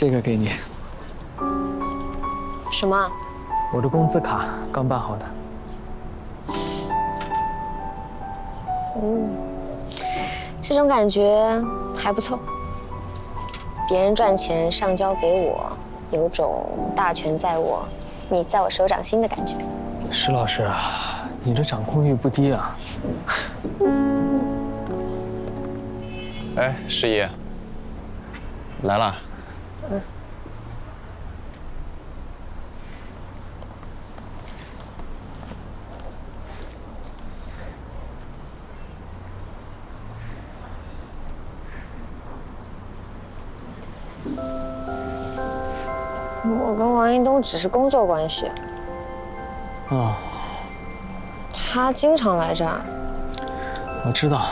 这个给你，什么？我的工资卡刚办好的。嗯，这种感觉还不错。别人赚钱上交给我，有种大权在握，你在我手掌心的感觉。石老师，你这掌控欲不低啊。哎，十一，来了。我跟王一东只是工作关系。哦。他经常来这儿。我知道。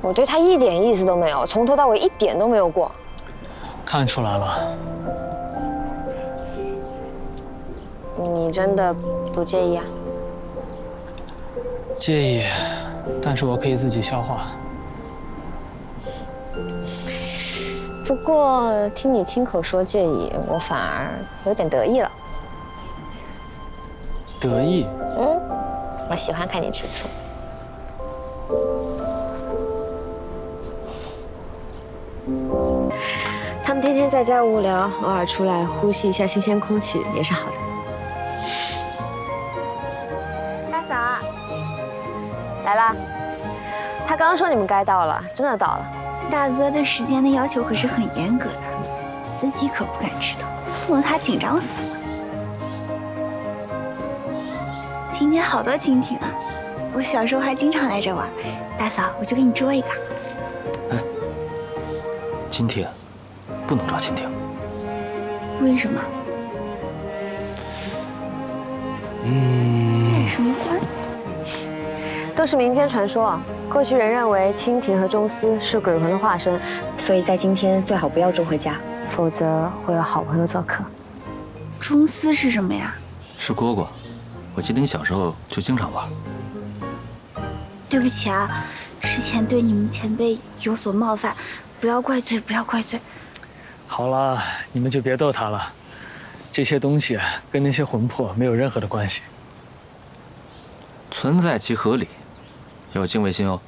我对他一点意思都没有，从头到尾一点都没有过。看出来了。你真的不介意啊？介意，但是我可以自己消化。不过听你亲口说介意，我反而有点得意了。得意？嗯，我喜欢看你吃醋。他们天天在家无聊，偶尔出来呼吸一下新鲜空气也是好的。大嫂，来啦！他刚说你们该到了，真的到了。大哥对时间的要求可是很严格的，司机可不敢迟到，弄得他紧张死了。今天好多蜻蜓啊！我小时候还经常来这玩。大嫂，我就给你捉一个。哎，今天不能抓蜻蜓。为什么？嗯。卖什么关子？都是民间传说。过去人认为蜻蜓和钟丝是鬼魂的化身，所以在今天最好不要捉回家，否则会有好朋友做客。钟丝是什么呀？是蝈蝈，我记得你小时候就经常玩。对不起啊，之前对你们前辈有所冒犯，不要怪罪，不要怪罪。好了，你们就别逗他了，这些东西跟那些魂魄没有任何的关系。存在即合理。要敬畏心哦。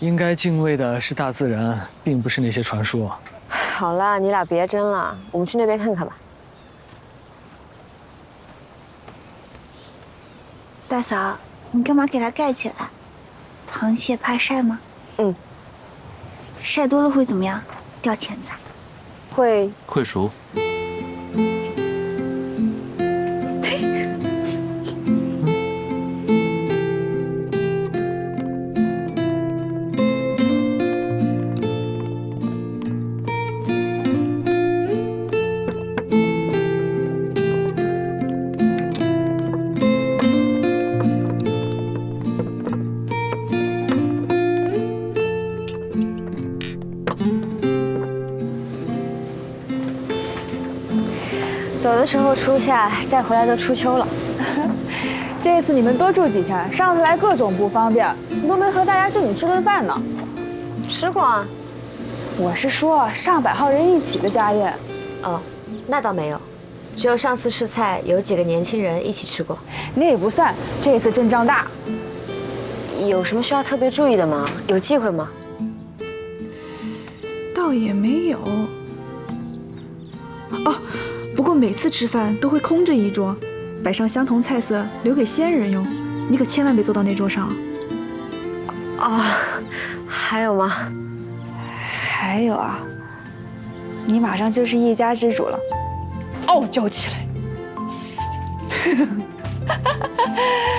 应该敬畏的是大自然，并不是那些传说。好了，你俩别争了，我们去那边看看吧。大嫂，你干嘛给它盖起来？螃蟹怕晒吗？嗯。晒多了会怎么样？掉钳子？会。会熟。的时候初夏，再回来都初秋了。这次你们多住几天，上次来各种不方便，都没和大家正经吃顿饭呢。吃过啊，我是说上百号人一起的家宴。哦，那倒没有，只有上次试菜有几个年轻人一起吃过。那也不算，这次阵仗大。有什么需要特别注意的吗？有忌讳吗？倒也没有。哦。不过每次吃饭都会空着一桌，摆上相同菜色，留给先人用。你可千万别坐到那桌上。啊，还有吗？还有啊，你马上就是一家之主了，傲娇起来。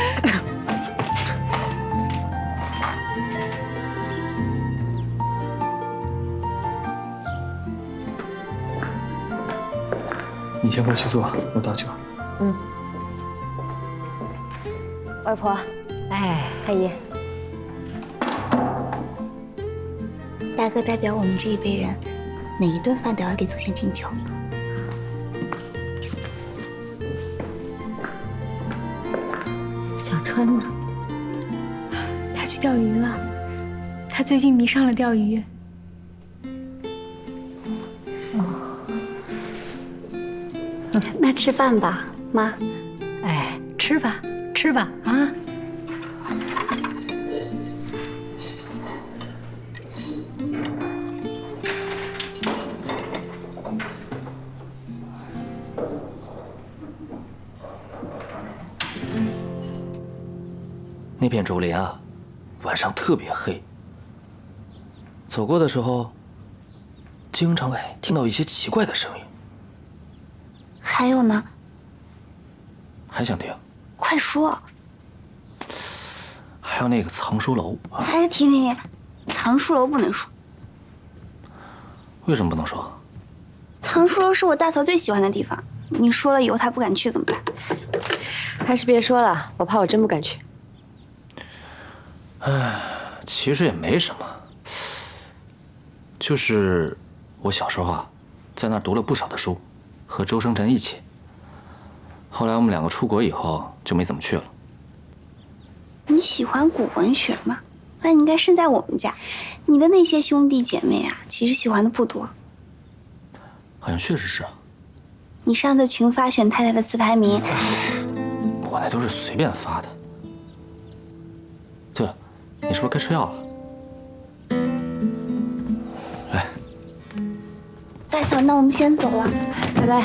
你先过去坐，我倒酒。嗯。外婆，哎，阿姨，大哥代表我们这一辈人，每一顿饭都要给祖先敬酒。小川呢？他去钓鱼了。他最近迷上了钓鱼。吃饭吧，妈。哎，吃吧，吃吧啊！那片竹林啊，晚上特别黑。走过的时候，经常会听到一些奇怪的声音。还有呢？还想听？快说！还有那个藏书楼，哎，停停停，藏书楼不能说。为什么不能说？藏书楼是我大嫂最喜欢的地方，你说了以后她不敢去怎么办？还是别说了，我怕我真不敢去。唉，其实也没什么，就是我小时候啊，在那儿读了不少的书，和周生辰一起。后来我们两个出国以后就没怎么去了。你喜欢古文学吗？那你应该生在我们家。你的那些兄弟姐妹啊，其实喜欢的不多。好像确实是。你上次群发选太太的自排名，我那都是随便发的。对了，你是不是该吃药了？大嫂，那我们先走了，拜拜。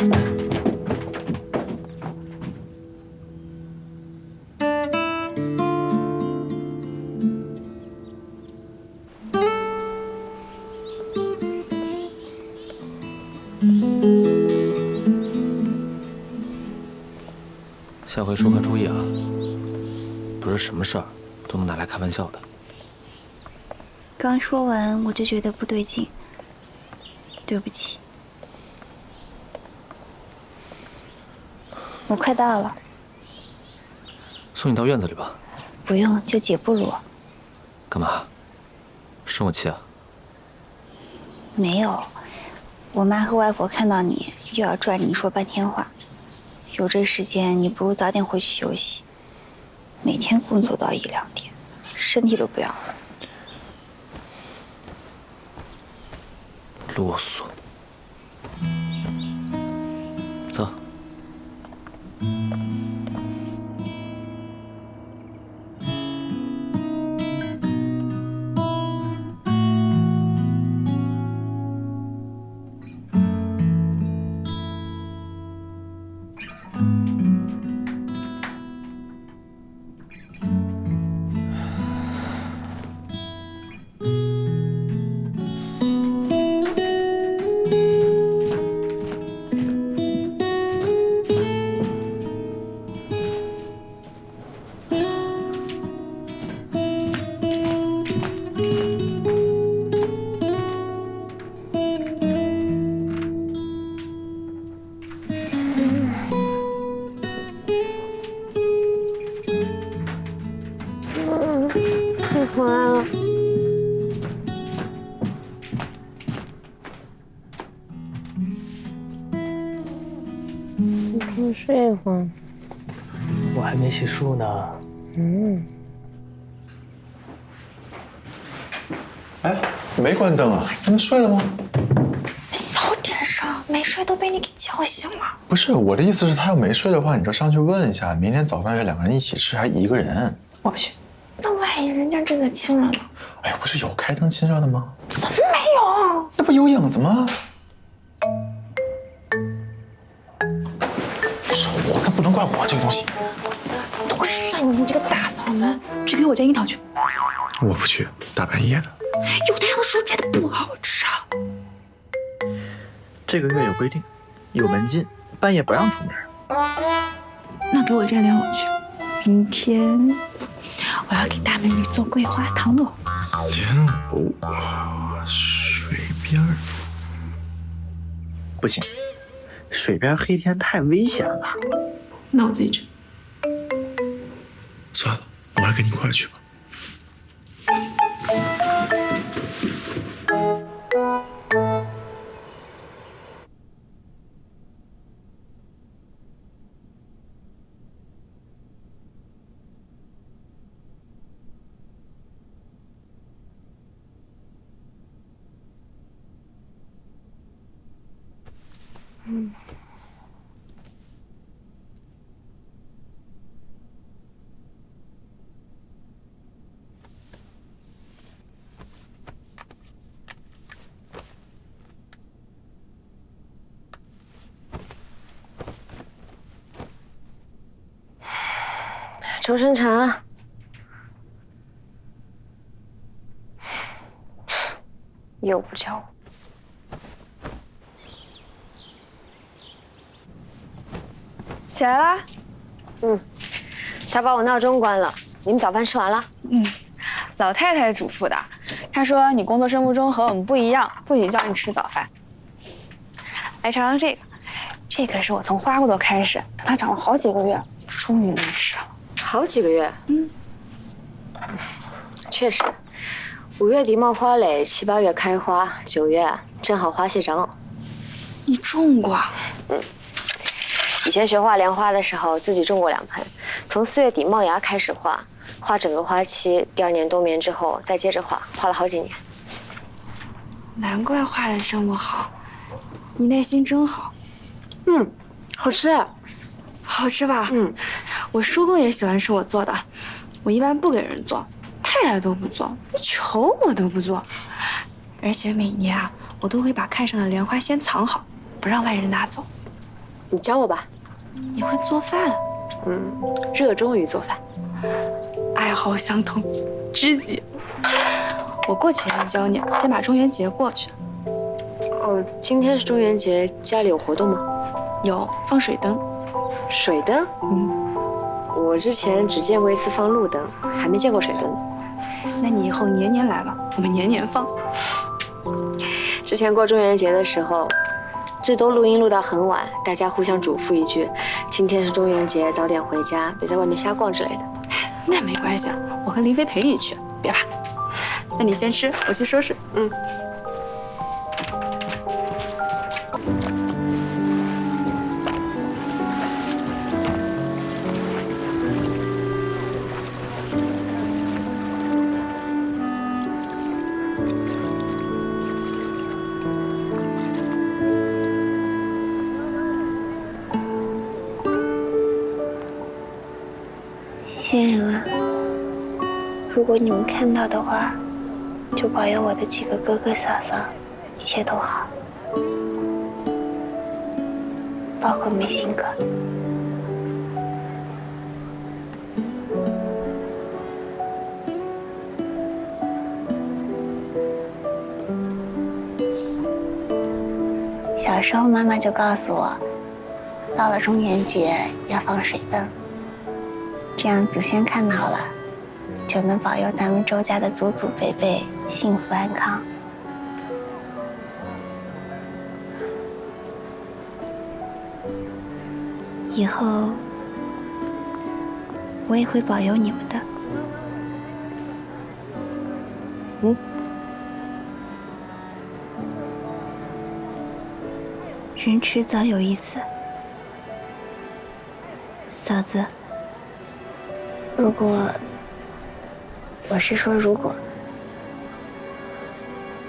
下回说话注意啊，不是什么事儿都能拿来开玩笑的。刚说完我就觉得不对劲，对不起。我快到了，送你到院子里吧。不用，就几步路。干嘛？生我气啊？没有，我妈和外婆看到你又要拽着你说半天话。有这时间，你不如早点回去休息。每天工作到一两点，身体都不要了。啰嗦。你可以睡一会儿。我还没洗漱呢。嗯，哎，没关灯啊？你们睡了吗？小点声，没睡都被你给叫醒了。不是，我的意思是，他要没睡的话，你就上去问一下，明天早饭要两个人一起吃，还一个人？我不去，真的亲了呢？哎呀，不是有开灯亲热的吗？怎么没有？那不有影子吗？是我，那不能怪我这个东西。都是你这个大嗓门，去给我摘樱桃去。我不去，大半夜的。有太阳的时候摘的不好吃啊。这个月有规定，有门禁，半夜不让出门。那给我摘莲藕去。明天我要给大美女做桂花糖藕。莲藕，水边儿。不行，水边黑天太危险了。那我自己去。算了，我还跟你一块儿去吧。周生辰，又不叫我。起来啦！嗯，他把我闹钟关了。你们早饭吃完了？嗯，老太太嘱咐的。她说你工作生物钟和我们不一样，不许叫你吃早饭。来尝尝这个，这可是我从花骨朵开始，等它长了好几个月，终于能吃了。好几个月。嗯，确实，五月底冒花蕾，七八月开花，九月正好花谢长藕。你种过？嗯，以前学画莲花的时候，自己种过两盆，从四月底冒芽开始画，画整个花期，第二年冬眠之后再接着画，画了好几年。难怪画的这么好，你耐心真好。嗯，好吃，好吃吧？嗯，我叔公也喜欢吃我做的，我一般不给人做，太太都不做，求我都不做，而且每年啊，我都会把看上的莲花先藏好，不让外人拿走。你教我吧。你会做饭？嗯，热衷于做饭，爱好相同，知己。我过几天教你，先把中元节过去。哦，今天是中元节，家里有活动吗？有，放水灯。水灯？嗯，我之前只见过一次放路灯，还没见过水灯呢。那你以后年年来吧，我们年年放。之前过中元节的时候，最多录音录到很晚，大家互相嘱咐一句：“今天是中元节，早点回家，别在外面瞎逛之类的。”那没关系，我和林飞陪你去，别怕。那你先吃，我去收拾。嗯。如果你们看到的话，就保佑我的几个哥哥嫂嫂一切都好，包括梅心哥。小时候妈妈就告诉我，到了中元节要放水灯。这样祖先看到了，就能保佑咱们周家的祖祖辈辈幸福安康。以后我也会保佑你们的。嗯。人迟早有一死，嫂子。如果，我是说，如果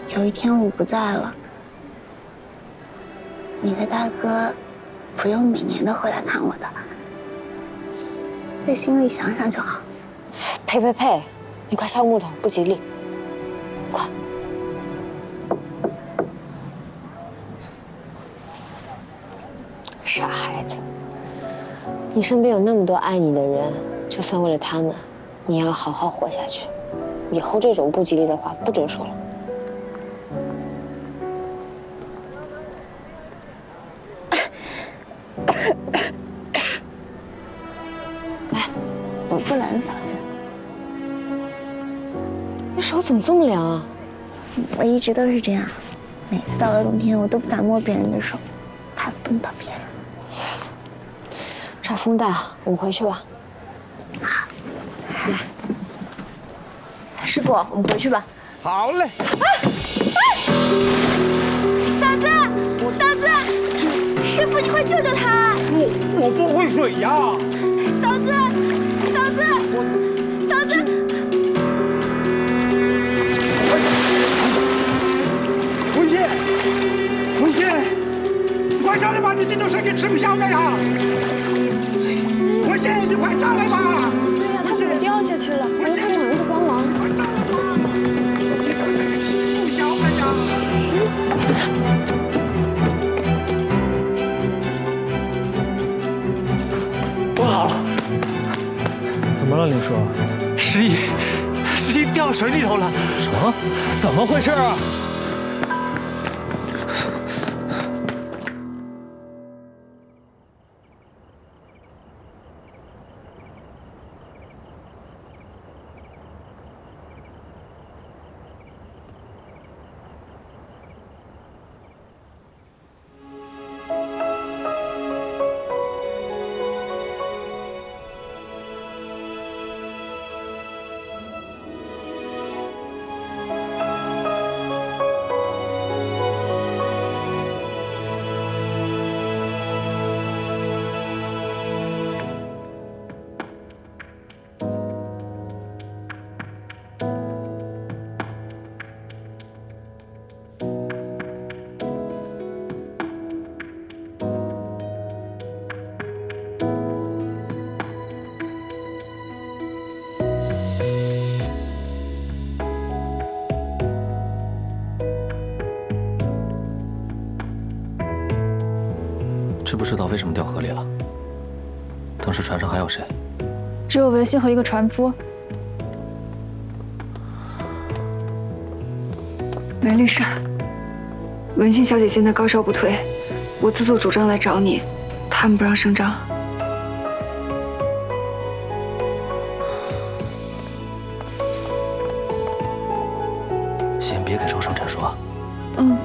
有一天我不在了，你的大哥不用每年都回来看我的，在心里想想就好。呸呸呸！你快敲木头，不吉利。快！傻孩子，你身边有那么多爱你的人。就算为了他们，你要好好活下去。以后这种不吉利的话不准说了。来，我不冷，嫂子。你手怎么这么凉啊？我一直都是这样，每次到了冬天，我都不敢摸别人的手，怕冻到别人。这风大，我们回去吧。好，来，师傅，我们回去吧。好嘞。嫂子，嫂子，师傅，你快救救他！我我不会水呀。嫂子，嫂子，嫂子，文茜，文茜，快快上来吧！你这种事情吃不消的呀！文信，你快上来吧！了，林叔？十一，十一掉水里头了！什么？怎么回事啊？知不知道为什么掉河里了？当时船上还有谁？只有文心和一个船夫。梅丽莎，文心小姐现在高烧不退，我自作主张来找你，他们不让声张。先别给周生辰说。嗯。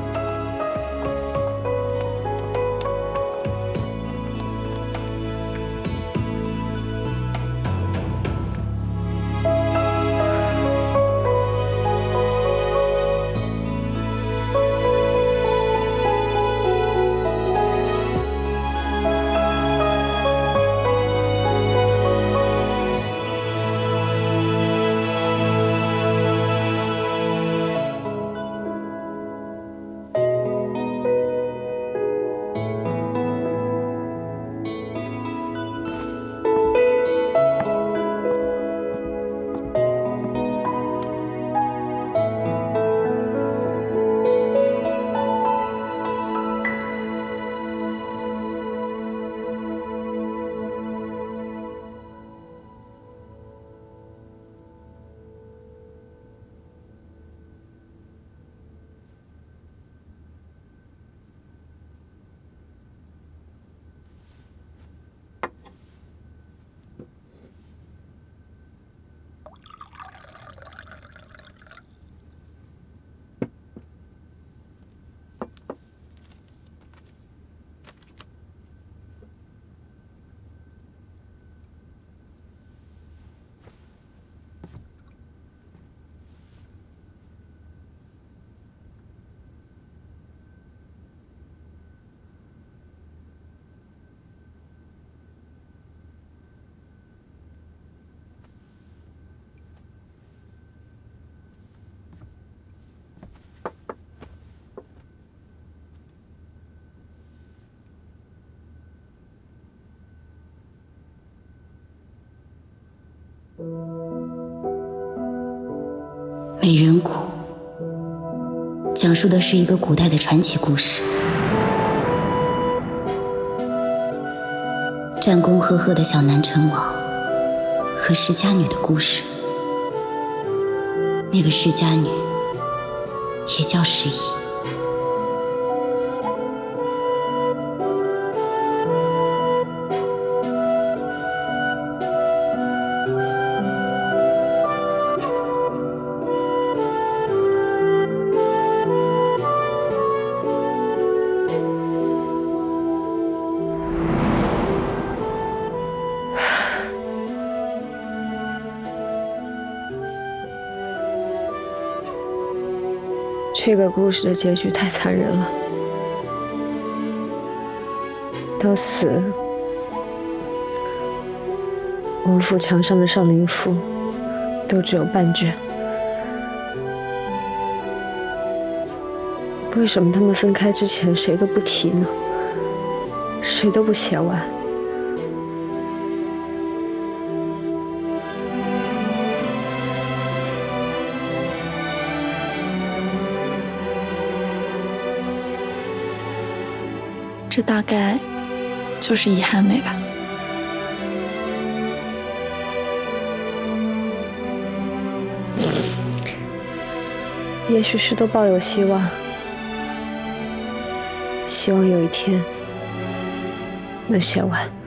美人谷讲述的是一个古代的传奇故事，战功赫赫的小南陈王和释迦女的故事。那个释迦女也叫释疑。这个故事的结局太残忍了，到死，王府墙上的上林赋都只有半卷。为什么他们分开之前谁都不提呢？谁都不写完。这大概就是遗憾美吧。也许是都抱有希望，希望有一天能写完。